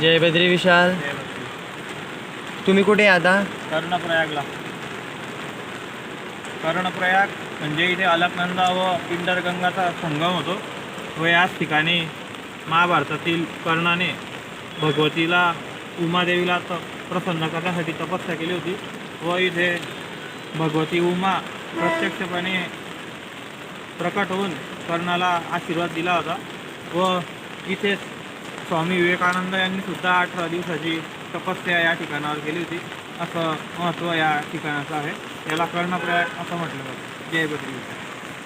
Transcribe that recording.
जय बद्री विशाल. तुम्ही कुठे आता? कर्णप्रयागला. कर्णप्रयाग म्हणजे इथे अलकनंदा व पिंडरगंगाचा संगम होतो. व याच ठिकाणी महाभारतातील कर्णाने भगवतीला उमादेवीला त प्रसन्न करण्यासाठी तपस्या केली होती. व इथे भगवती उमा प्रत्यक्षपणे प्रकट होऊन कर्णाला आशीर्वाद दिला होता. व इथेच स्वामी विवेकानंद यांनी सुद्धा अठरा दिवसाची तपस्या या ठिकाणावर केली होती. असं महत्त्व या ठिकाणाचं आहे. याला कर्णप्रयाग असं म्हटलं जातं. जय बद्री